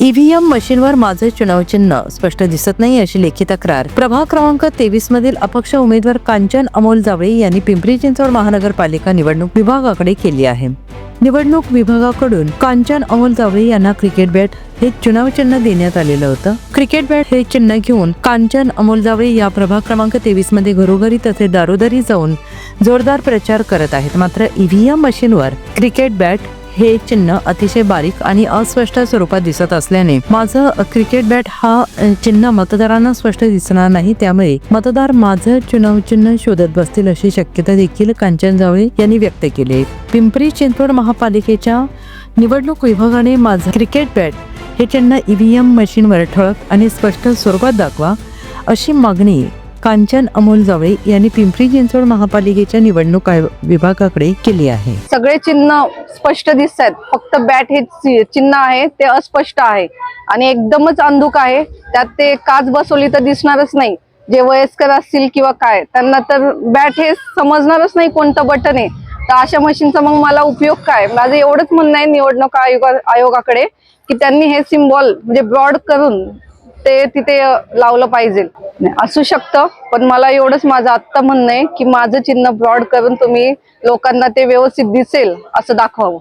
EVM मशीनवर माझे चुनाव चिन्ह स्पष्ट दिसत नाही अशी लेखी तक्रार. प्रभाग क्रमांक तेवीस मधील अपक्ष उमेदवार कांचन अमोल जावळे यांनी पिंपरी चिंचवड महानगरपालिका निवडणूक विभागाकडे केली आहे. निवडणूक विभागाकडून कांचन अमोल जावळे यांना क्रिकेट बॅट हे चुनाव चिन्ह देण्यात आलेलं होतं. क्रिकेट बॅट हे चिन्ह घेऊन कांचन अमोल जावळे या प्रभाग क्रमांक तेवीसमध्ये घरोघरी तसेच दारोदारी जाऊन जोरदार प्रचार करत आहेत. मात्र ईव्हीएम मशीनवर क्रिकेट बॅट हे चिन्ह अतिशय बारीक आणि अस्पष्ट स्वरूपात दिसत असल्याने माझं क्रिकेट बॅट हा चिन्ह मतदारांना स्पष्ट दिसणार नाही. त्यामुळे मतदार माझं चुनाव चिन्ह शोधत बसतील अशी शक्यता देखील कांचन जावळे यांनी व्यक्त केली आहे. पिंपरी चिंचवड महापालिकेच्या निवडणूक विभागाने माझं क्रिकेट बॅट हे चिन्ह ईव्हीएम मशीनवर ठळक आणि स्पष्ट स्वरूपात दाखवा अशी मागणी कांचन अमोल जावळे यांनी पिंपरी चिंचवड महापालिकेच्या निवडणूक विभागाकडे केली आहे. सगळे चिन्ह स्पष्ट दिसत आहेत. फक्त बॅट हे चिन्ह आहे ते अस्पष्ट आहे. आणि एकदमच अंधुक आहे. त्यात ते काच बसवली तर दिसणारच नाही. जे वयस्कर असतील किंवा काय त्यांना तर बॅट हे समजणारच नाही कोणतं बटन आहे. तर अशा मशीनचा मग मला उपयोग काय? माझं एवढंच म्हणणं आहे निवडणूक आयोगा आयोगाकडे की त्यांनी हे सिम्बॉल म्हणजे ब्रॉड करून ते तिथे लावलं पाहिजे. असू शकतं पण मला एवढंच माझं आत्ता म्हणणं आहे की माझं चिन्ह ब्रॉड करून तुम्ही लोकांना ते व्यवस्थित दिसेल असं दाखवावं.